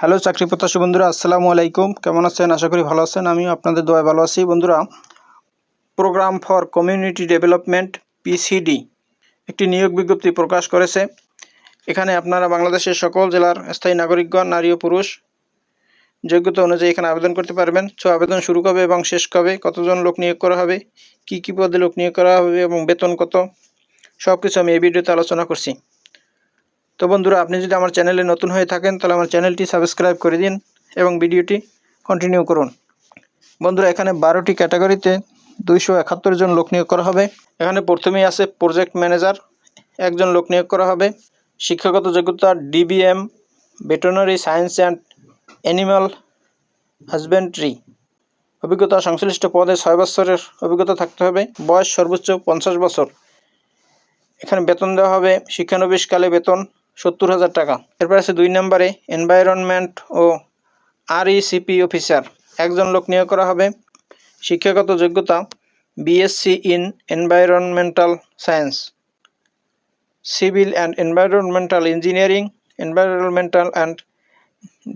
Hello, চাকরি প্রত্যাশী বন্ধুরা, আসসালামু আলাইকুম। কেমন আছেন? আশা করি ভালো আছেন। আমিও আপনাদের দোয়ায় ভালো আছি। বন্ধুরা programme for community development PCD একটি নিয়োগ বিজ্ঞপ্তি প্রকাশ করেছে। এখানে আপনারা বাংলাদেশের সকল জেলার স্থায়ী নাগরিকগণ, নারী ও পুরুষ, যোগ্যতা অনুযায়ী এখানে আবেদন করতে পারবেন। সো আবেদন শুরু কবে এবং শেষ কবে, কতজন লোক নিয়োগ করা হবে, কি কি পদে লোক নিয়োগ করা হবে এবং বেতন কত সব কিছু আমি এই ভিডিওতে আলোচনা করছি। তো বন্ধুরা, আপনি যদি আমার চ্যানেলে নতুন হয়ে থাকেন, তাহলে আমার চ্যানেলটি সাবস্ক্রাইব করে দিন এবং ভিডিওটি কন্টিনিউ করুন। বন্ধুরা, এখানে বারোটি ক্যাটাগরিতে দুইশো একাত্তর জন লোক নিয়োগ করা হবে। এখানে প্রথমেই আছে প্রজেক্ট ম্যানেজার একজন লোক নিয়োগ করা হবে। শিক্ষাগত যোগ্যতা DBM veterinary science and animal husbandry অভিজ্ঞতা সংশ্লিষ্ট পদে ছয় বছরের অভিজ্ঞতা থাকতে হবে। বয়স সর্বোচ্চ পঞ্চাশ বছর। এখানে বেতন দেওয়া হবে। শিক্ষানবিশকালে বেতন সত্তর হাজার টাকা। এরপর আছে দুই নম্বরে এনভায়রনমেন্ট ও আরইসিপি অফিসার একজন লোক নিয়োগ করা হবে। শিক্ষাগত যোগ্যতা BSc in environmental science civil and environmental engineering environmental and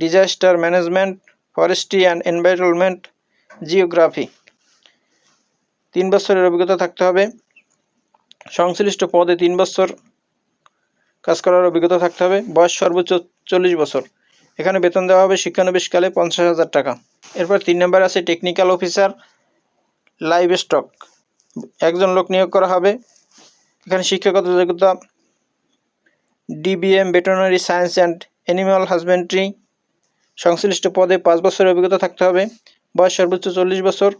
disaster management forestry and environment geography তিন বছরের অভিজ্ঞতা থাকতে হবে। সংশ্লিষ্ট পদে তিন বছর কাজ করার অভিজ্ঞতা থাকতে হবে। বয়স সর্বোচ্চ চল্লিশ বছর। এখানে বেতন দেওয়া হবে শিক্ষানবিশকালে পঞ্চাশ হাজার টাকা। এরপর তিন নম্বর আছে টেকনিক্যাল অফিসার লাইভ স্টক একজন লোক নিয়োগ করা হবে। এখানে শিক্ষাগত যোগ্যতা DBM veterinary science and animal husbandry সংশ্লিষ্ট পদে পাঁচ বছরের অভিজ্ঞতা থাকতে হবে। বয়স সর্বোচ্চ চল্লিশ বছর।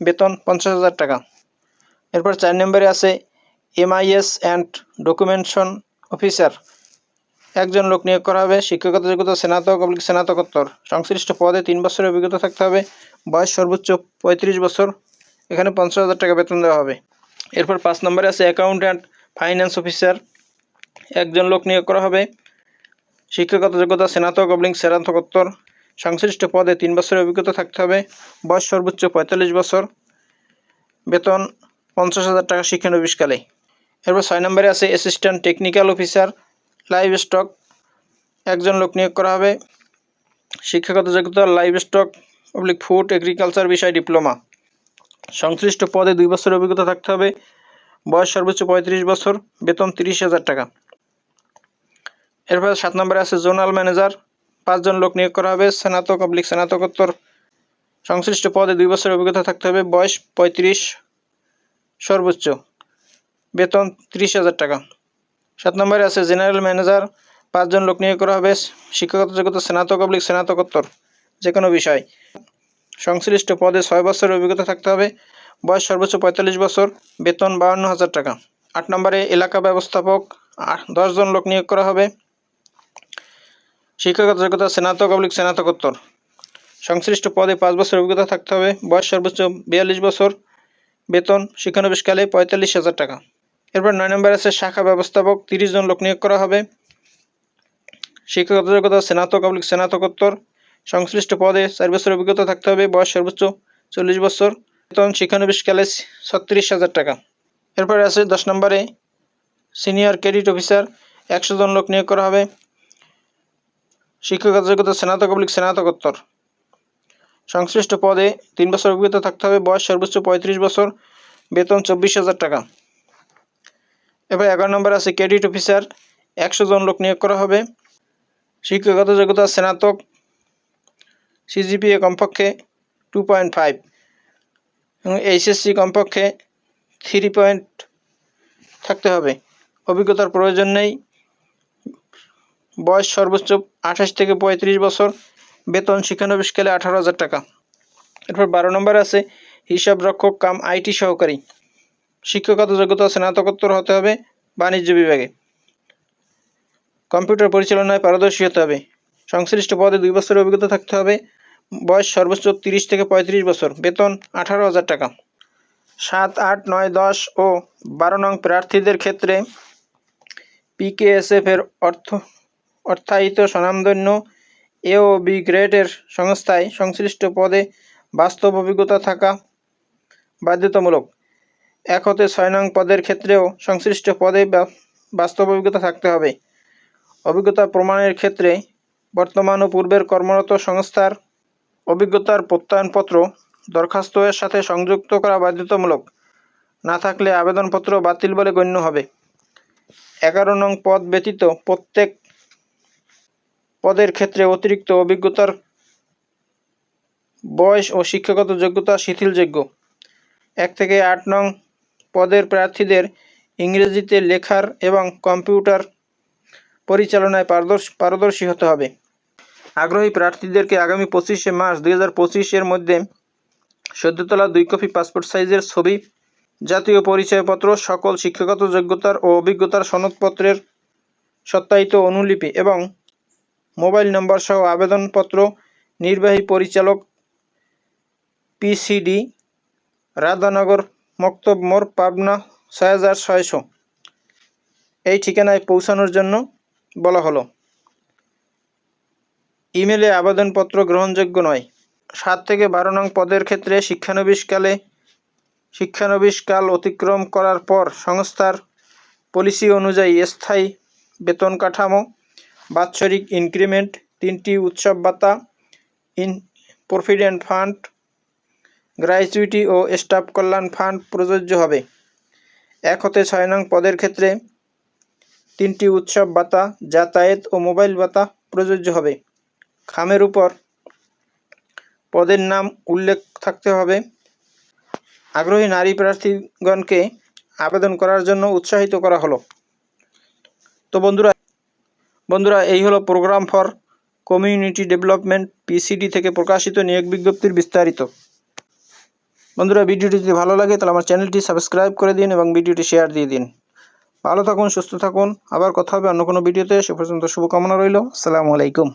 বেতন পঞ্চাশ হাজার টাকা। এরপর চার নম্বরে আছে এমআইএস অ্যান্ড ডকুমেন্টেশন অফিসার, একজন লোক নিয়োগ করা হবে, শিক্ষাগত যোগ্যতা, স্নাতক, অবলিক স্নাতকোত্তর। সংশ্লিষ্ট পদে তিন বছরের অভিজ্ঞতা থাকতে হবে, বয়স সর্বোচ্চ পঁয়ত্রিশ বছর, এখানে পঞ্চাশ হাজার টাকা বেতন দেওয়া হবে। এরপর পাঁচ নম্বরে আছে অ্যাকাউন্ট্যান্ট ফাইন্যান্স অফিসার, একজন লোক নিয়োগ করা হবে, শিক্ষাগত যোগ্যতা, স্নাতক, অবলিক স্নাতকোত্তর। সংশ্লিষ্ট পদে তিন বছরের অভিজ্ঞতা থাকতে হবে, বয়স সর্বোচ্চ পঁয়তাল্লিশ বছর, বেতন পঞ্চাশ হাজার টাকা শিক্ষানবিশকালে। এরপর ছয় নম্বরে আছে assistant technical officer livestock একজন লোক নিয়োগ করা হবে। শিক্ষাগত যোগ্যতা livestock public food agriculture বিষয় ডিপ্লোমা সংশ্লিষ্ট পদে দুই বছরের অভিজ্ঞতা থাকতে হবে। বয়স সর্বোচ্চ পঁয়ত্রিশ বছর, বেতন তিরিশ হাজার টাকা। এরপর সাত নম্বরে আছে জোনাল ম্যানেজার পাঁচজন লোক নিয়োগ করা হবে, স্নাতক পাবলিক স্নাতকোত্তর। সংশ্লিষ্ট পদে দুই বছরের অভিজ্ঞতা থাকতে হবে। বয়স পঁয়ত্রিশ, সর্বোচ্চ। বেতন তিরিশ হাজার টাকা। সাত নম্বরে আছে জেনারেল ম্যানেজার, পাঁচজন লোক নিয়োগ করা হবে, শিক্ষাগত যোগ্যতা স্নাতক অবলিক স্নাতকোত্তর যে কোনো বিষয়। সংশ্লিষ্ট পদে ছয় বছরের অভিজ্ঞতা থাকতে হবে, বয়স সর্বোচ্চ পঁয়তাল্লিশ বছর, বেতন বাউন্ন হাজার টাকা। আট নম্বরে এলাকা ব্যবস্থাপক দশজন লোক নিয়োগ করা হবে, শিক্ষাগত যোগ্যতা স্নাতক অবলিক স্নাতকোত্তর। সংশ্লিষ্ট পদে পাঁচ বছর অভিজ্ঞতা থাকতে হবে, বয়স সর্বোচ্চ বিয়াল্লিশ বছর, বেতন শিক্ষানবিশকালে পঁয়তাল্লিশ হাজার টাকা। এরপর নয় নম্বর আছে শাখা ব্যবস্থাপক, তিরিশ জন লোক নিয়োগ করা হবে। শিক্ষাগত যোগ্যতা, স্নাতক অবলিক স্নাতকোত্তর। সংশ্লিষ্ট পদে চার বছর অভিজ্ঞতা থাকতে হবে, বয়স সর্বোচ্চ চল্লিশ বছর। বেতন শিক্ষানবিশকালে ছত্রিশ হাজার টাকা। এরপরে আছে দশ নম্বরে সিনিয়র ক্রেডিট অফিসার, একশো জন লোক নিয়োগ করা হবে। শিক্ষাগত যোগ্যতা, স্নাতক অবলিক স্নাতকোত্তর। সংশ্লিষ্ট পদে তিন বছর অভিজ্ঞতা থাকতে হবে, বয়স সর্বোচ্চ পঁয়ত্রিশ বছর। বেতন চব্বিশ হাজার টাকা। এবার এগারো নম্বর আছে ক্রেডিট অফিসার। একশো জন লোক নিয়োগ করা হবে। শিক্ষাগত যোগ্যতা স্নাতক। সিজিপিএ কমপক্ষে টু পয়েন্ট ফাইভ এবং এইচএসসি কমপক্ষে থ্রি পয়েন্ট থাকতে হবে। অভিজ্ঞতার প্রয়োজন নেই। বয়স সর্বোচ্চ আঠাশ থেকে পঁয়ত্রিশ বছর। বেতন শিক্ষানবিশকালে আঠারো হাজার টাকা। এরপর বারো নম্বর আছে হিসাব রক্ষক কাম আইটি সহকারী। শিক্ষাগত যোগ্যতা স্নাতকোত্তর হতে হবে বাণিজ্য বিভাগে। কম্পিউটার পরিচালনায় পারদর্শী হতে হবে। সংশ্লিষ্ট পদে দুই বছরের অভিজ্ঞতা থাকতে হবে। বয়স সর্বোচ্চ তিরিশ থেকে পঁয়ত্রিশ বছর। বেতন আঠারো হাজার টাকা। সাত, আট, নয়, দশ ও বারো নং প্রার্থীদের ক্ষেত্রে পিকেএসএফ এর অর্থ অর্থায়িত স্বনামধন্য এ ও বি গ্রেডের সংস্থায় সংশ্লিষ্ট পদে বাস্তব অভিজ্ঞতা থাকা বাধ্যতামূলক। এক হতে ছয় নং পদের ক্ষেত্রেও সংশ্লিষ্ট পদে বাস্তব অভিজ্ঞতা থাকতে হবে। অভিজ্ঞতা প্রমাণের ক্ষেত্রে বর্তমান ও পূর্বের কর্মরত সংস্থার অভিজ্ঞতার প্রত্যয়নপত্র দরখাস্ত এর সাথে সংযুক্ত করা বাধ্যতামূলক। না থাকলে আবেদনপত্র বাতিল বলে গণ্য হবে। এগারো নং পদ ব্যতীত প্রত্যেক পদের ক্ষেত্রে অতিরিক্ত অভিজ্ঞতার বয়স ও শিক্ষাগত যোগ্যতা শিথিলযোগ্য। এক থেকে আট নং পদের প্রার্থীদের ইংরেজিতে লেখার এবং কম্পিউটার পরিচালনায় পারদর্শ- হতে হবে। আগ্রহী প্রার্থীদেরকে আগামী পঁচিশে মার্চ দুই হাজার পঁচিশের মধ্যে সদ্যতলা দুই কপি পাসপোর্ট সাইজের ছবি, জাতীয় পরিচয়পত্র, সকল শিক্ষাগত যোগ্যতার ও অভিজ্ঞতার সনদপত্রের সত্যায়িত অনুলিপি এবং মোবাইল নম্বর সহ আবেদনপত্র, নির্বাহী পরিচালক পিসিডি রাধানগর মক্তব মোর পাবনা ছয় হাজার ছয়শো। এই ঠিকানায় পৌঁছানোর জন্য বলা হলো। ইমেলে আবেদনপত্র গ্রহণযোগ্য নয়। সাত থেকে বারো নং পদের ক্ষেত্রে শিক্ষানবিশকালে শিক্ষানবিশকাল অতিক্রম করার পর সংস্থার পলিসি অনুযায়ী স্থায়ী বেতন কাঠামো, বাৎসরিক ইনক্রিমেন্ট, তিনটি উৎসব ভাতা, ইন, প্রভিডেন্ট ফান্ড গ্র্যাচুইটি ও স্টাফ কল্যাণ ফান্ড প্রযোজ্য হবে। এক হতে ছয় নং পদের ক্ষেত্রে তিনটি উৎসব ভাতা, যাতায়াত ও মোবাইল ভাতা প্রযোজ্য হবে। খামের উপর পদের নাম উল্লেখ থাকতে হবে। আগ্রহী নারী প্রার্থীগণকে আবেদন করার জন্য উৎসাহিত করা হলো। তো বন্ধুরা বন্ধুরা, এই হলো programme for community development, PCD থেকে প্রকাশিত নিয়োগ বিজ্ঞপ্তির বিস্তারিত। বন্ধুরা, ভিডিওটি যদি ভালো লাগে, তাহলে আমার চ্যানেলটি সাবস্ক্রাইব করে দিন এবং ভিডিওটি শেয়ার দিয়ে দিন। ভালো থাকুন, সুস্থ থাকুন। আবার কথা হবে অন্য কোনো ভিডিওতে। সে পর্যন্ত শুভকামনা রইল। সালামু আলাইকুম।